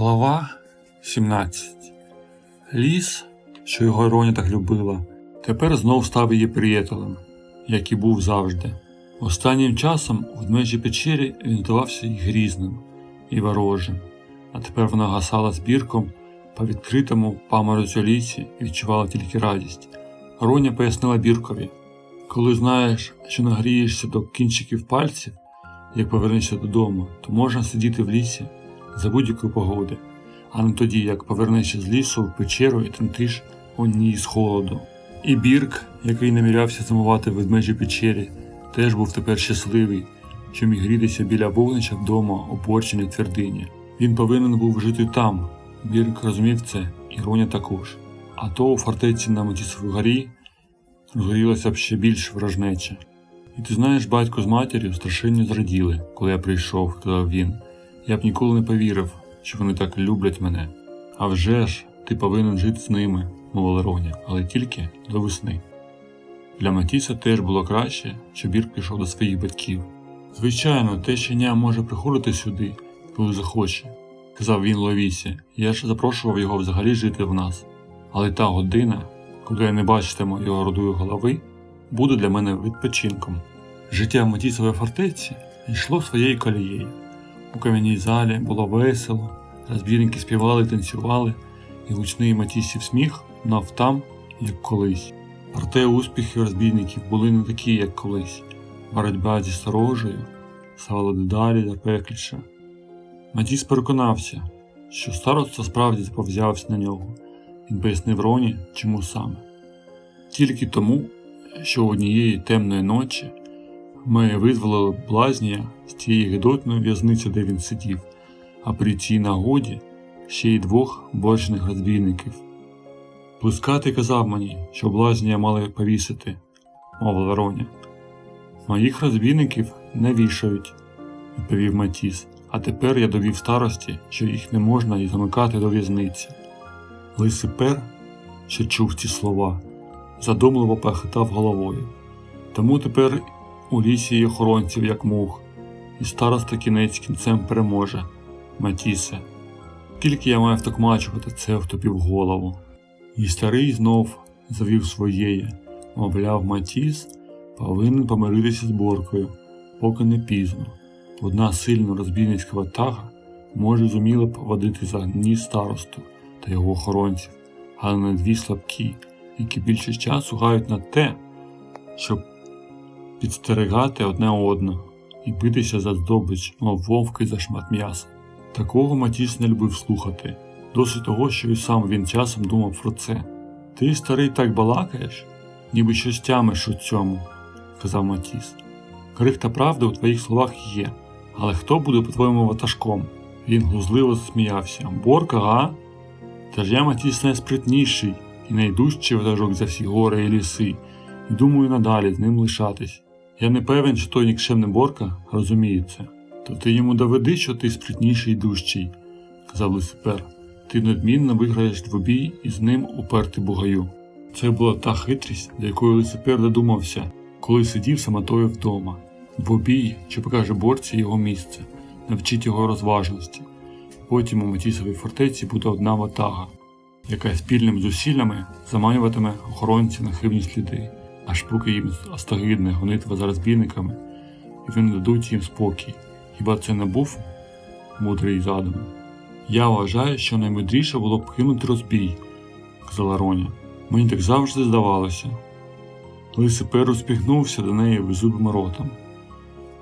Глава 17 Ліс, що його Роня так любила, тепер знов став її приятелем, як і був завжди. Останнім часом у ведмежій печері він здавався і грізним, і ворожим, а тепер вона гасала збірком по відкритому паморозю лісі і відчувала тільки радість. Роня пояснила Біркові коли знаєш, що нагрієшся до кінчиків пальців, як повернешся додому, то можна сидіти в лісі за будь-якої погоди, а не тоді, як повернешся з лісу в печеру і тремтиш у ній з холоду. І Бірк, який намірявся зимувати в ведмежій печері, теж був тепер щасливий, що міг грітися біля вогнища вдома у порченій твердині. Він повинен був жити там. Бірк розумів це, і Роня також. А то у фортеці на Матісовій горі розгорілося б ще більш ворожнеча. І ти знаєш, батько з матір'ю страшенно зраділи, коли я прийшов, сказав він. Я б ніколи не повірив, що вони так люблять мене. А вже ж, ти повинен жити з ними, мовила Роня, але тільки до весни. Для Матіса теж було краще, що Бірк пішов до своїх батьків. Звичайно, те щеня може приходити сюди, коли захоче, казав він Ловісі. Я ж запрошував його взагалі жити в нас. Але та година, коли я не бачитиму його родої голови, буде для мене відпочинком. Життя в Матісовій фортеці йшло своєю колією. У кам'яній залі було весело, розбірники співали, танцювали, і гучний Матісів сміх лунав там, як колись. Проте успіхи розбійників були не такі, як колись. Боротьба зі сторожею ставала дедалі запекліша. Матіс переконався, що староста справді заповзявся на нього. Він пояснив Роні, чому саме. Тільки тому, що однієї темної ночі ми визволили блазнія з тієї гидотної в'язниці, де він сидів, а при цій нагоді ще й двох борчних розбійників. Блискатий казав мені, що блазнія мали повісити, мовила Роня. Моїх розбійників не вішають, відповів Матіс, а тепер я довів старості, що їх не можна і замикати до в'язниці. Лисипер, що чув ці слова, задумливо похитав головою. Тому тепер у лісі є охоронців, як мух, і староста кінець кінцем переможе, Матісе. Тільки я маю втокмачувати це в тобі в голову. І старий знов завів своєє, мовляв, Матіс повинен помиритися з боркою, поки не пізно. Одна сильна розбійницька ватага може зуміло поводити за ніс старосту та його охоронців, але не дві слабкі, які більше часу гають на те, щоб підстерегати одне одного і битися за здобич, мов вовки за шмат м'яса. Такого Матіс не любив слухати, досить того, що і сам він часом думав про це. Ти, старий, так балакаєш, ніби щось тямиш у цьому, сказав Матіс. Крихта правди у твоїх словах є, але хто буде по-твоєму ватажком? Він глузливо засміявся. Борка, га? Та ж я Матіс найспритніший і найдужчий ватажок за всі гори і ліси, і думаю надалі з ним лишатись. Я не певен, що той нікчемний Борка розуміє це. То ти йому доведи, що ти спритніший і дужчий, сказав Лисипер. Ти надмінно виграєш двобій і з ним уперти бугаю. Це була та хитрість, до якої Лисипер додумався, коли сидів самотою вдома. Двобій, що покаже борці його місце, навчить його розважності. Потім у Матісовій фортеці буде одна ватага, яка спільними зусиллями заманюватиме охоронців на хибні сліди, аж поки їм остагидне гонитва за розбійниками, і вони дадуть їм спокій. Хіба це не був мудрий задум? Я вважаю, що наймудріше було б кинути розбій, казала Роня. Мені так завжди здавалося. Лисипер успіхнувся до неї беззубим ротом.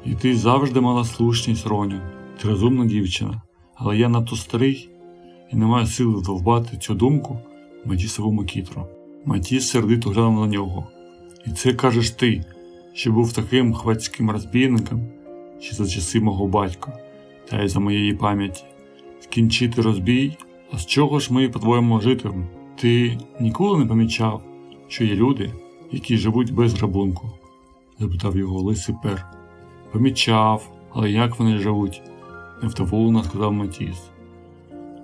І ти завжди мала слушність, Роню, ти розумна дівчина, але я надто старий і не маю сили вдовбати цю думку Матісовому кітру. Матіс сердито глянув на нього. І це кажеш ти, що був таким хвацьким розбійником, ще за часи мого батька, та й за моєї пам'яті. Скінчити розбій, а з чого ж ми, по-твоєму, житимемо? Ти ніколи не помічав, що є люди, які живуть без грабунку? запитав його лисий пер. Помічав, але як вони живуть? невдоволено сказав Матіс.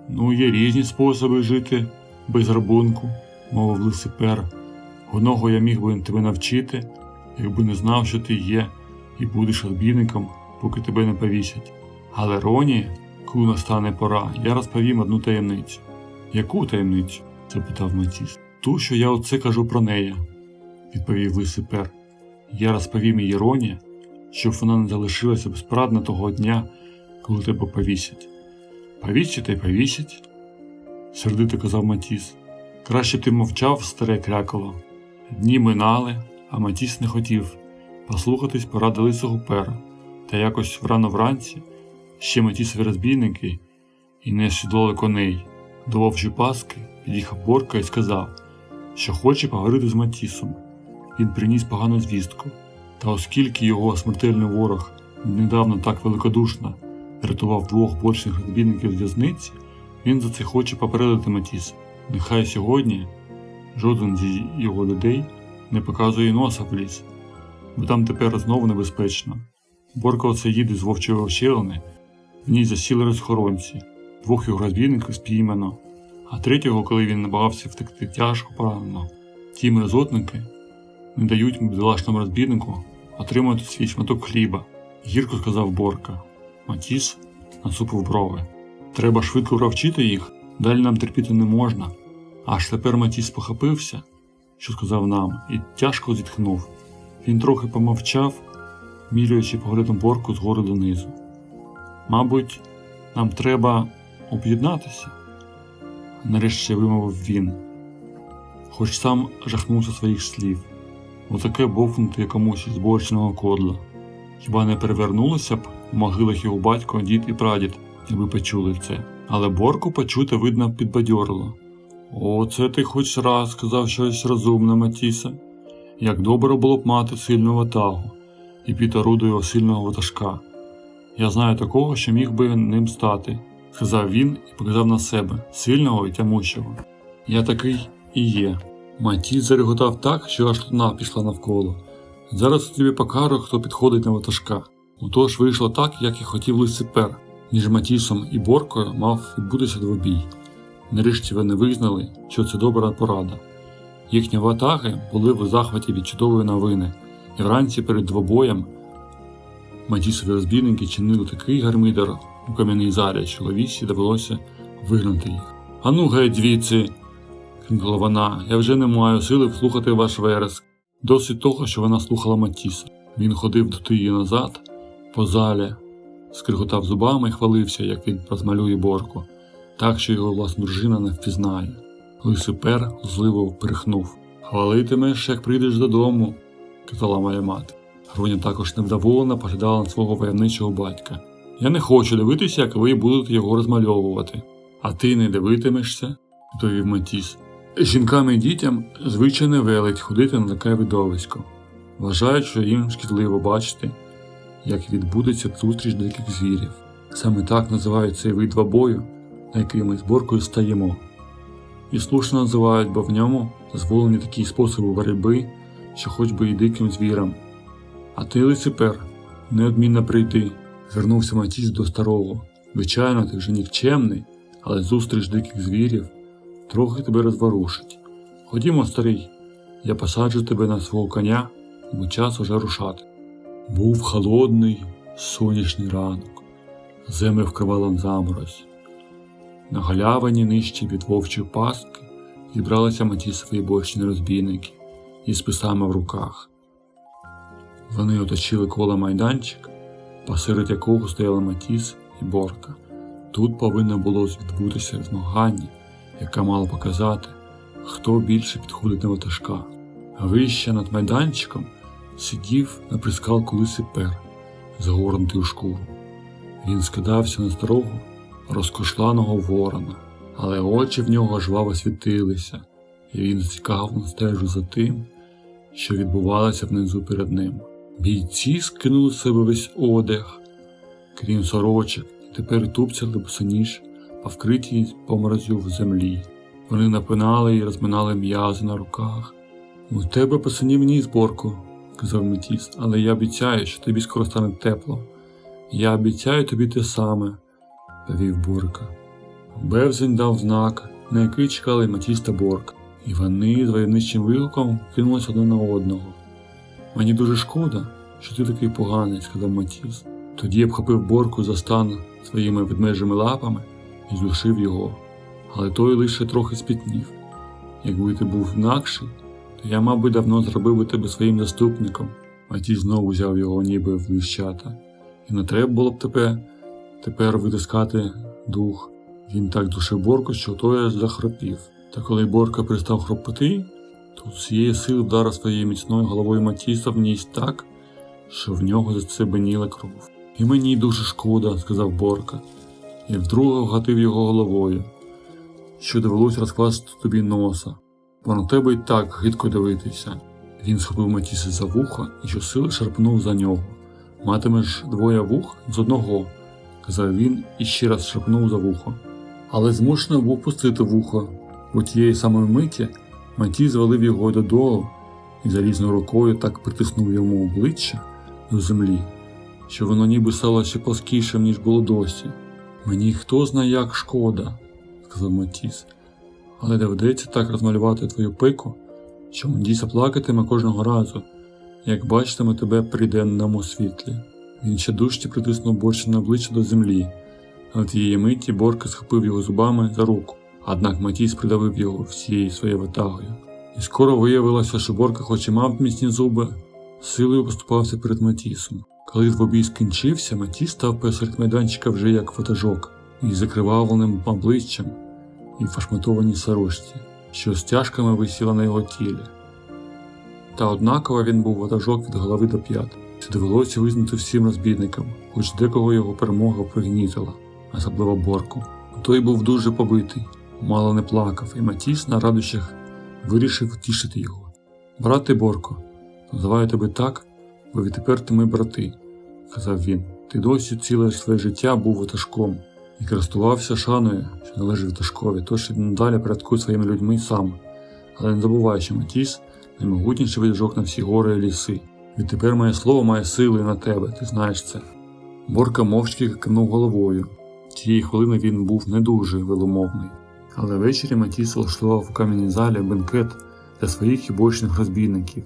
Ну, є різні способи жити без грабунку, мовив лисипер. Одного я міг би тебе навчити, якби не знав, що ти є, і будеш розбійником, поки тебе не повісять. Але Роні, коли настане пора, я розповім одну таємницю. Яку таємницю? запитав Матіс. Ту, що я оце кажу про неї, відповів лисий пер. Я розповім їй Роні, щоб вона не залишилася безпрадна того дня, коли тебе повісять. Повісять та й повісять, сердито казав Матіс. Краще ти мовчав, старе крякало. Дні минали, а Матіс не хотів послухатись поради лисого пера, та якось врано вранці ще Матісові розбійники і не сідлали коней. До вовчої паски під'їхав Борка і сказав, що хоче поговорити з Матісом. Він приніс погану звістку. Та оскільки його смертельний ворог недавно так великодушно рятував двох борчних розбійників з в'язниці, він за це хоче попередити Матіса. Нехай сьогодні жоден зі його людей не показує носа в ліс, бо там тепер знову небезпечно. Борка оце їде з вовчої ощелини, в ній засіли розхоронці, двох його розбійників спіймано, а третього, коли він намагався втекти, тяжко поранено. Ті мерзотники не дають бідолашному розбійнику отримати свій шматок хліба, гірко сказав Борка. Матіс насупив брови. Треба швидко провчити їх, далі нам терпіти не можна. Аж тепер Матіс похопився, що сказав нам, і тяжко зітхнув. Він трохи помовчав, міряючи поглядом Борку згори донизу. Мабуть, нам треба об'єднатися, нарешті вимовив він, хоч сам жахнувся своїх слів. Отаке бовкнути якомусь із борчного кодла. Хіба не перевернулося б в могилах його батько, дід і прадід, якби почули це. Але Борку почути, видно, підбадьорило. О, це ти хоч раз сказав щось розумне, Матісе. Як добре було б мати сильну ватагу і під орудою сильного ватажка. Я знаю такого, що міг би ним стати, сказав він і показав на себе, сильного і тямущого. Я такий і є. Матіс зареготав так, що аж луна пішла навколо. Зараз тобі покажу, хто підходить на ватажка. Отож вийшло так, як і хотів Лисипер. Між Матісом і Боркою мав відбутися двобій. Нарешті вони визнали, що це добра порада. Їхні ватаги були в захваті від чудової новини, і вранці перед двобоєм Матісові розбійники чинили такий гармидер у кам'яній залі, що ловісі довелося вигнати їх. Ану, геть звідси, крикнула вона, я вже не маю сили слухати ваш вереск. Досить того, що вона слухала Матіса. Він ходив туди і назад, по залі, скриготав зубами і хвалився, як він розмалює борку, так що його власна дружина не впізнає. Лисипер зливо перехнув. Хвалитимеш, як прийдеш додому, казала моя мати. Груня також невдоволена поглядала на свого войовничого батька. Я не хочу дивитися, як ви будете його розмальовувати. А ти не дивитимешся, відповів Матіс. Жінкам і дітям звичай не велить ходити на таке видовисько. Вважають, що їм шкідливо бачити, як відбудеться зустріч диких звірів. Саме так називають цей вид двобою, який ми з боркою стаємо. І слушно називають, бо в ньому дозволені такі способи боротьби, що хоч би і диким звірам. А ти, лицепер, неодмінно прийти, звернувся Матіс до старого. Звичайно, ти вже нікчемний, але зустріч диких звірів трохи тебе розворушить. Ходімо, старий, я посаджу тебе на свого коня, бо час уже рушати. Був холодний сонячний ранок, землю вкривала заморозь. На галявині нижче від вовчої пастки зібралися матісові бочні розбійники із списами в руках. Вони оточили коло майданчик, посеред якого стояли Матіс і Борка. Тут повинно було відбутися змагання, яке мало показати, хто більше підходить на ватажка. А вище над майданчиком сидів на прискалку лисипер, загорнутий у шкуру. Він скидався на старого розкошланого ворона, але очі в нього жваво світилися, і він зацікавлено стежив за тим, що відбувалося внизу перед ним. Бійці скинули з себе весь одяг, крім сорочок, і тепер тупцяли босоніж по вкритій поморозю в землі. Вони напинали і розминали м'язи на руках. У тебе посинів ніс, Борку, сказав Метіс, але я обіцяю, що тобі скоро стане тепло. Я обіцяю тобі те саме, повів Борка. Бевзень дав знак, на який чекали Матіс та Борка, і вони з войовничим вигуком кинулися один на одного. Мені дуже шкода, що ти такий поганий, сказав Матіс. Тоді я б хопив Борку за стан своїми ведмежими лапами і здушив його, але той лише трохи спітнів. Якби ти був інакший, то я, мабуть, давно зробив би тебе своїм заступником, а ті знову взяв його ніби в лищата. І не треба було б тебе тепер витискати дух. Він так душив Борку, що той аж захропів. Та коли Борка перестав хропити, то цієї сили вдарив своєю міцною головою Матіса в ніс так, що в нього зацебеніла кров. І мені дуже шкода, сказав Борка, і вдруге вгатив його головою, що довелося розкласти тобі носа, бо на тебе й так гидко дивитися. Він схопив Матіса за вуха і щосили шарпнув за нього. Матимеш двоє вух з одного, казав він і ще раз шарпнув за вухо. Але змушений був пустити вухо, бо тієї самої миті Матій звалив його додолу і залізною рукою так притиснув йому обличчя до землі, що воно ніби стало ще плоскішим, ніж було досі. Мені хто знає, як шкода, сказав Матіс, але доведеться так розмалювати твою пику, що Мандіса плакатиме кожного разу, як бачитиме тебе при денному світлі. Він ще дужче притиснув борщине обличчя до землі, а тієї миті Борка схопив його зубами за руку. Однак Матіс придавив його всією своєю ватагою. І скоро виявилося, що Борка, хоч і мав міцні зуби, силою поступався перед Матісом. Коли двобій скінчився, Матіс став посеред майданчика вже як ватажок, із закривавленим обличчям і фашматованій сорочці, що стяжками висіла на його тілі. Та однаково він був ватажок від голови до п'ят. Це довелося визнати всім розбійникам, хоч декого його перемога пригнітила, особливо Борку. Той був дуже побитий, мало не плакав, і Матіс на радощах вирішив тішити його. Брате Борко, називаю тебе так, бо відтепер ти ми брати, казав він. Ти досі ціле своє життя був ватажком і користувався шаною, що належить ватажкові, тож і надалі порядкуй своїми людьми сам. Але не забувай, що Матіс наймогутніший ватажок на всі гори і ліси. Відтепер моє слово має сили на тебе, ти знаєш це. Борка мовчки кивнув головою. Тієї хвилини він був не дуже веломовний. Але ввечері Матіс влаштував у кам'яній залі бенкет для своїх і бочних розбійників,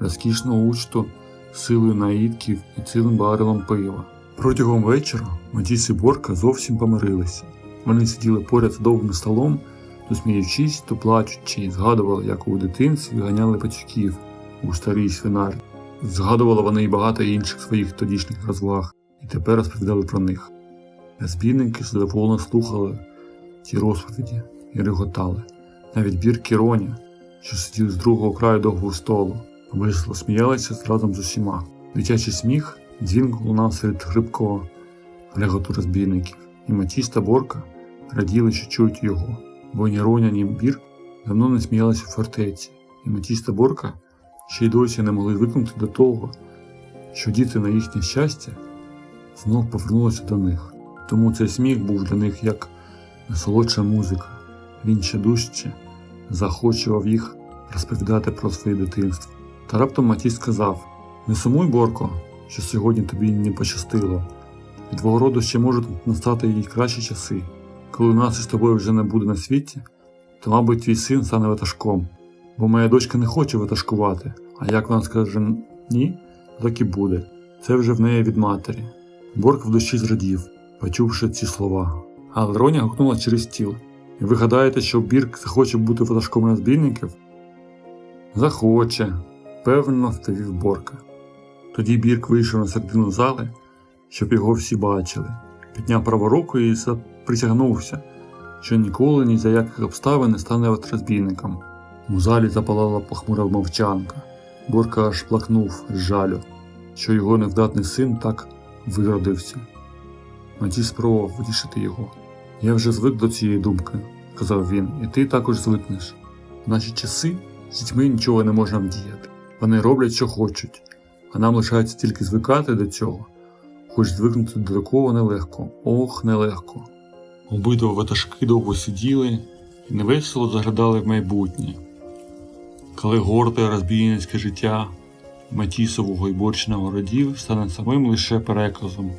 розкішного учту, силою наїдків і цілим барелом пива. Протягом вечора Матіс і Борка зовсім помирилися. Вони сиділи поряд за довгим столом, то сміючись, то плачучи, і згадували, як у дитинстві ганяли пацюків у старій свинарні. Згадували вони й багато інших своїх тодішніх розваг, і тепер розповідали про них. Розбійники задоволено слухали ті розповіді і реготали. Навіть бірки Роня, що сидів з другого краю довгого столу, весело сміялися разом з усіма. Дитячий сміх дзвінко лунав серед хрипкого гляготу розбійників, і Матіс та Борка раділи, що чують його, бо ні Роня, ні Бірк давно не сміялися в фортеці, і Матіс та Борка ще й досі не могли звикнути до того, що діти на їхнє щастя знов повернулися до них. Тому цей сміх був для них як насолодша музика. Він ще дужче захочував їх розповідати про своє дитинство. Та раптом Матій сказав: Не сумуй, Борко, що сьогодні тобі не пощастило. Від твого роду ще можуть настати і кращі часи. Коли нас із тобою вже не буде на світі, то, мабуть, твій син стане ватажком. Бо моя дочка не хоче ватажкувати, а як вона скаже ні, так і буде. Це вже в неї від матері. Борк в душі зрадів, почувши ці слова. Але Роня гукнула через стіл. І ви гадаєте, що Бірк захоче бути ватажком розбійників? Захоче, певно, втовів Борка. Тоді Бірк вийшов на середину зали, щоб його всі бачили, підняв праву руку і присягнувся, що ніколи ні за яких обставин не стане розбійником. У залі запалала похмура мовчанка. Борка аж плакнув з жалю, що його невдатний син так виродився. Матій спробував вирішити його. Я вже звик до цієї думки, сказав він, і ти також звикнеш. В наші часи з дітьми нічого не можна вдіяти. Вони роблять, що хочуть, а нам лишається тільки звикати до цього, хоч звикнути до такого нелегко, ох, нелегко. Обидва ватажки довго сиділи і невесело заглядали в майбутнє. Коли горде розбійницьке життя Матісового і Борчиного родів стане самим лише переказом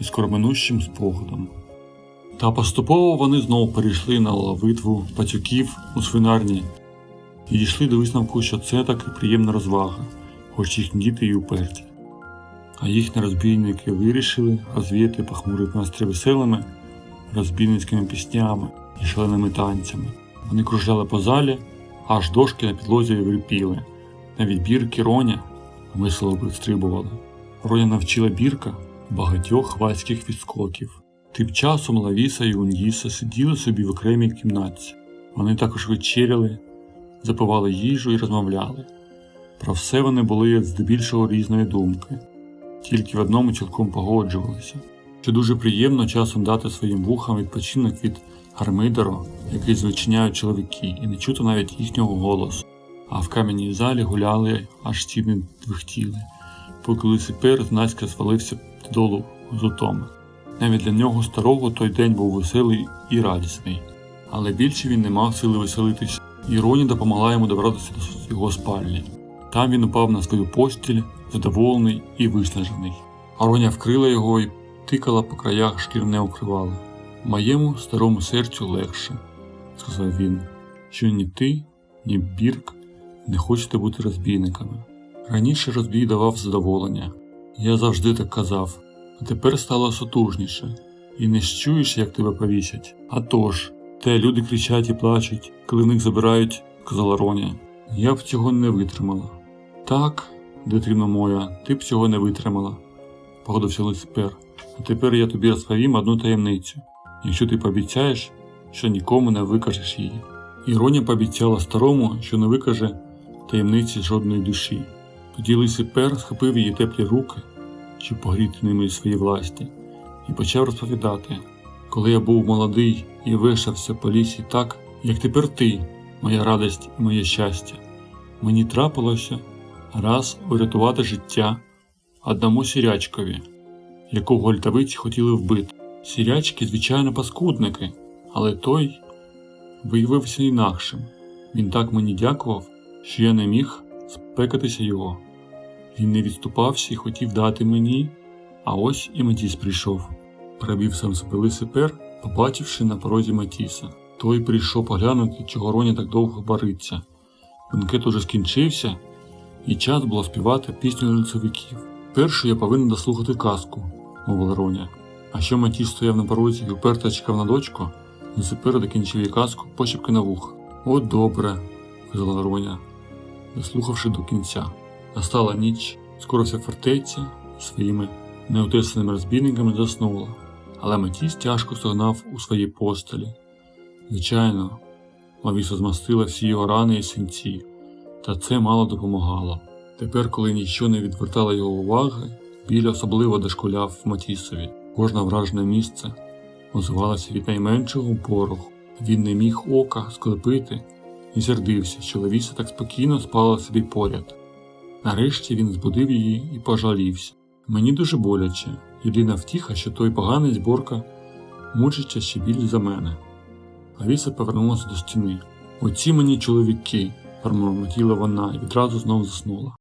і скороминущим спогадом. Та поступово вони знову перейшли на лавитву пацюків у свинарні і дійшли до висновку, що це таки приємна розвага, хоч їхні діти й уперті. а їхні розбійники вирішили розвіяти похмурий настрій веселими розбійницькими піснями і шаленими танцями. Вони кружляли по залі, аж дошки на підлозі випіли. Навіть бірки Роня весело підстрибували. Роня навчила бірка багатьох хвацьких відскоків. Тим часом Лавіса і Ундіса сиділи собі в окремій кімнаті. Вони також вечеряли, запивали їжу і розмовляли. Про все вони були здебільшого різної думки, тільки в одному цілком погоджувалися, що дуже приємно часом дати своїм вухам відпочинок від гармидеру, який звичиняють чоловіки, і не чути навіть їхнього голосу. А в кам'яній залі гуляли, аж стіни двихтіли, поки Лисипер знацька звалився додолу з утоми. Навіть для нього старого той день був веселий і радісний, але більше він не мав сили веселитись, і Роні допомогла йому добратися до його спальні. Там він упав на свою постіль, задоволений і виснажений. А Роня вкрила його і тикала по краях шкірне укривало. Моєму старому серцю легше, сказав він, що ні ти, ні Бірк не хочете бути розбійниками. Раніше розбій давав задоволення, я завжди так казав, а тепер стало сотужніше, і не щуєш, як тебе повісять. А тож, те люди кричать і плачуть, коли в них забирають, сказала Роня. Я б цього не витримала. Так, дитино моя, ти б цього не витримала, погодився Люципер. А тепер я тобі розповім одну таємницю, якщо ти пообіцяєш, що нікому не викажеш її. І Роня пообіцяла старому, що не викаже таємниці жодної душі. Тоді Лисипер схопив її теплі руки, щоб погріти ними свої власті, і почав розповідати, коли я був молодий і вишався по лісі так, як тепер ти, моя радість і моє щастя. Мені трапилося раз урятувати життя одному сірячкові, якого льтавиці хотіли вбити. Сірячки, звичайно, паскудники, але той виявився інакшим. Він так мені дякував, що я не міг спекатися його. Він не відступався і хотів дати мені, а ось і Матіс прийшов. Прибів сам себе Лисипер, побачивши на порозі Матіса. Той прийшов поглянути, чого Роня так довго бариться. Бенкет уже скінчився, і час було співати пісню лісовиків. Першу я повинен дослухати казку, мовила Роня. А що Матіс стояв на порозі і уперто чекав на дочку, Лисипер докінчив їй казку пощіпки на вух. От добре, сказала Роня, дослухавши до кінця. Настала ніч, скоро вся фортеця своїми неутесаними розбійниками заснула, але Матіс тяжко стогнав у своїй постелі. Звичайно, Лавіса змастила всі його рани і синці, та це мало допомагало. Тепер, коли ніщо не відвертало його уваги, біль особливо дошкуляв Матісові. Кожне вражене місце озивалося від найменшого пороху. Він не міг ока склепити і сердився, що Лавіса так спокійно спала собі поряд. Нарешті він збудив її і пожалівся. Мені дуже боляче, єдина втіха, що той поганий зборка мучиться ще більш за мене. Лавіса повернулася до стіни. Оці мені чоловіки, промормотіла вона і відразу знов заснула.